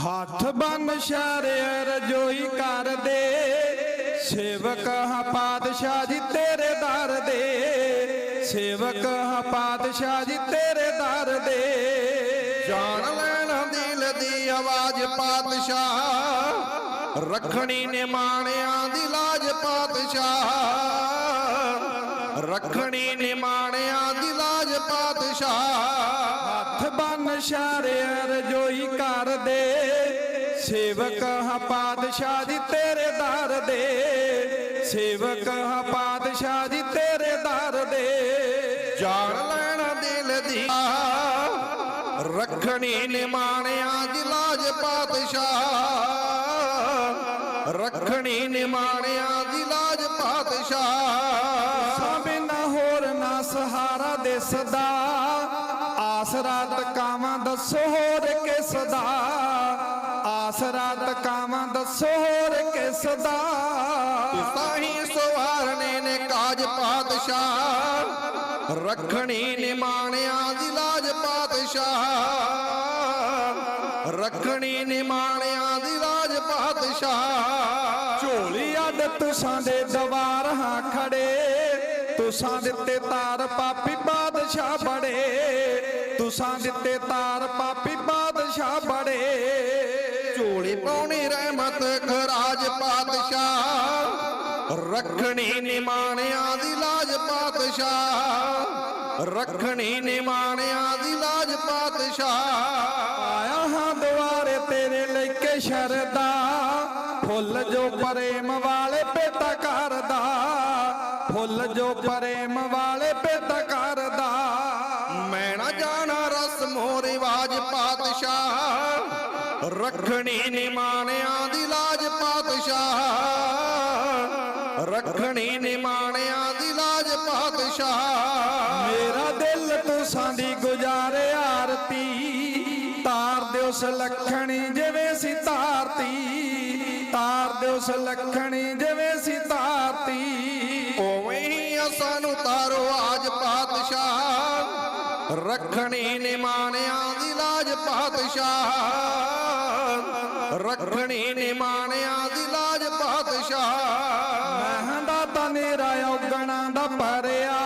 ਹੱਥ ਬੰਨ ਸ਼ਾਰਿਆ ਰਜੋਈ ਕਰਦੇ ਸੇਵਕ ਹਾਂ ਪਾਤਸ਼ਾਹ ਜੀ ਤੇਰੇ ਦਰ ਦੇ। ਸੇਵਕ ਹਾਂ ਪਾਤਸ਼ਾਹ ਜੀ ਤੇਰੇ ਦਰ ਦੇ। ਜਾਣ ਲੈਣਾ ਦਿਲ ਦੀ ਆਵਾਜ਼ ਪਾਤਸ਼ਾਹ, ਰੱਖਣੀ ਨੇ ਮਾਣਿਆਂ ਦੀ ਲਾਜ ਪਾਤਸ਼ਾਹ। ਰੱਖਣੀ ਨੇ ਮਾਣਿਆਂ ਦੀ ਲਾਜ ਪਾਤਸ਼ਾਹ। ਹੱਥ ਬੰਨ ਸ਼ਾਰਿਆ ਰਜੋਈ ਕਰ ਦੇ। ਸੇਵਕ ਹਾਂ ਪਾਤਸ਼ਾਹ ਜੀ ਤੇਰੇ ਦਰ ਦੇ। ਸੇਵਕ ਹਾਂ ਪਾਤਸ਼ਾਹ ਜੀ ਤੇਰੇ ਦਰ ਦੇ। ਜਾਣ ਲੈਣਾ ਦਿਲ ਦੀ ਰੱਖਣੀ ਨੇ ਮਾਣਿਆਂ ਦੀ ਲਾਜ ਪਾਤਸ਼ਾਹ। ਰੱਖਣੀ ਨੇ ਮਾਣਿਆਂ ਦੀ ਲਾਜ ਪਾਤਸ਼ਾਹ। ਸਾਬੇ ਨਾ ਹੋਰ ਨਾ ਸਹਾਰਾ ਦੇ ਸਦਾ ਆਸਰਾ ਤਕਾਵਾਂ ਦੱਸੋ ਹੋਰ ਕਿਸ ਦਾ? ਆਸਰਾ ਤਕਾਵਾਂ ਦੱਸੋ ਹੋਰ ਕਿਸ ਦਾ? ਤਾਹੀ ਸਵਾਰਨੇ ਨੇ ਕਾਜ ਪਾਤਸ਼ਾਹ। ਰੱਖਣੀ ਨੇ ਮਾਣਿਆਂ ਦੀ ਲਾਜ ਪਾਤਸ਼ਾਹ। ਰੱਖਣੀ ਨੇ ਮਾਣਿਆਂ ਦੀ ਲਾਜ ਪਾਤਸ਼ਾਹ। ਝੋਲੀ ਅੱਡ ਤੁਸਾਂ ਦੇ ਦਵਾਰ ਹਾਂ ਖੜੇ। ਤੁਸਾਂ ਦਿੱਤੇ ਤਾਰ ਪਾਪੀ ਬਾਦਸ਼ਾਹ ਬੜੇ। ਤੁਸਾਂ ਦਿੱਤੇ ਤਾਰ ਪਾਪੀ ਬਾਦਸ਼ਾਹ ਬੜੇ। ਝੋਲੀ ਪਾਉਣੀ ਰਹਿਮਤ ਖਰਾਜ ਪਾਤਸ਼ਾਹ। ਰੱਖਣੀ ਨੇ ਮਾਣਿਆਂ ਦੀ ਲਾਜ ਪਾਤਸ਼ਾਹ। ਰੱਖਣੀ ਨੇ ਮਾਣਿਆਂ ਦੀ ਲਾਜ ਪਾਤਸ਼ਾਹ। ਆਇਆ ਹਾਂ ਦੁਆਰੇ ਤੇਰੇ ਲੈ ਕੇ ਸ਼ਰਦਾ। ਫੁੱਲ ਜੋ ਪ੍ਰੇਮ ਵਾਲੇ ਪੇਤਾ ਕਰਦਾ। ਫੁੱਲ ਜੋ ਪ੍ਰੇਮ ਵਾਲੇ ਪੇਤਾ ਕਰਦਾ। ਮੈਂ ਨਾ ਜਾਣਾ ਰਿਵਾਜ ਪਾਤਸ਼ਾਹ। ਰੱਖਣੀ ਨੇ ਮਾਣਿਆਂ ਦੀ ਲਾਜ ਪਾਤਸ਼ਾਹ। ਰੱਖਣੀ ਨੇ ਦੀ ਲਾਜ ਪਾਤਸ਼ਾਹ। ਮੇਰਾ ਦਿਲ ਤੁਸਾਂ ਦੀ ਗੁਜ਼ਾਰੇ ਆਰਤੀ। ਤਾਰ ਦਿਓ ਸਲੱਖਣੀ ਜਿਵੇਂ ਸੀ ਤਾਰਤੀ। ਤਾਰ ਦਿਓ ਸਲੱਖਣੀ ਜਿਵੇਂ ਸੀ ਤਾਰਤੀ। ਉਵੇਂ ਹੀ ਸਾਨੂੰ ਤਾਰੋ ਆਜ ਪਾਤਸ਼ਾਹ। ਰੱਖਣੀ ਨੇ ਮਾਣਿਆਂ ਦੀ ਲਾਜ ਪਾਤਸ਼ਾਹ। ਰੱਖਣੀ ਨੇ ਮਾਣਿਆਂ ਦੀ ਲਾਜ ਪਾਤਸ਼ਾਹ। ਮਹਿੰਦਾ ਤਾਂ ਨੇਰਾ ਔਗਣਾ ਦਾ ਭਰਿਆ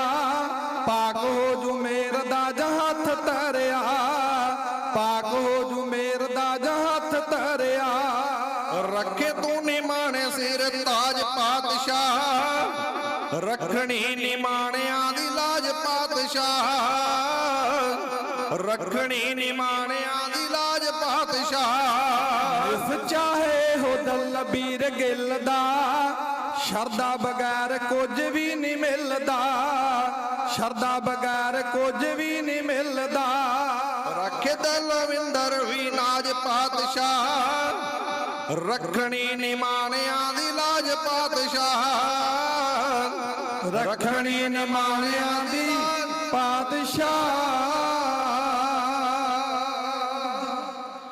ਪਾਕ ਹੋ ਜੂ ਮੇਰ ਦਾ ਜਹੱਥ ਤਰਿਆ ਪਾਕ ਹੋ ਜੂ ਮੇਰ ਦਾ ਜਹੱਥ ਤਰਿਆ ਰੱਖੇ ਤੂੰ ਨਿਮਾਣੇ ਸਿਰ ਤਾਜ ਪਾਤਸ਼ਾਹ ਰੱਖਣੀ ਨਿਮਾਣਿਆਂ ਦੀ ਲਾਜ ਪਾਤਸ਼ਾਹ। ਰੱਖਣੀ ਨਿਮਾਣਿਆਂ ਦੀ ਲਾਜ ਪਾਤਸ਼ਾਹ। ਇਸ ਚਾਹੇ ਹੋ ਦਲ ਬੀਰ ਗਿੱਲ ਦਾ ਸ਼ਰਦਾ ਬਗੈਰ ਕੁਝ ਵੀ ਨਹੀਂ ਮਿਲਦਾ। ਸ਼ਰਦਾ ਬਗੈਰ ਕੁਝ ਵੀ ਨਹੀਂ ਮਿਲਦਾ। ਰੱਖੇ ਦਲਵਿੰਦਰ ਵੀ ਨਾਜ ਪਾਤਸ਼ਾਹ। ਰੱਖਣੀ ਨਿਮਾਣਿਆਂ ਦੀ ਲਾਜ ਪਾਤਸ਼ਾਹ। ਰੱਖਣੀ ਨਮਾਣਿਆਂ ਦੀ ਪਾਤਸ਼ਾਹ।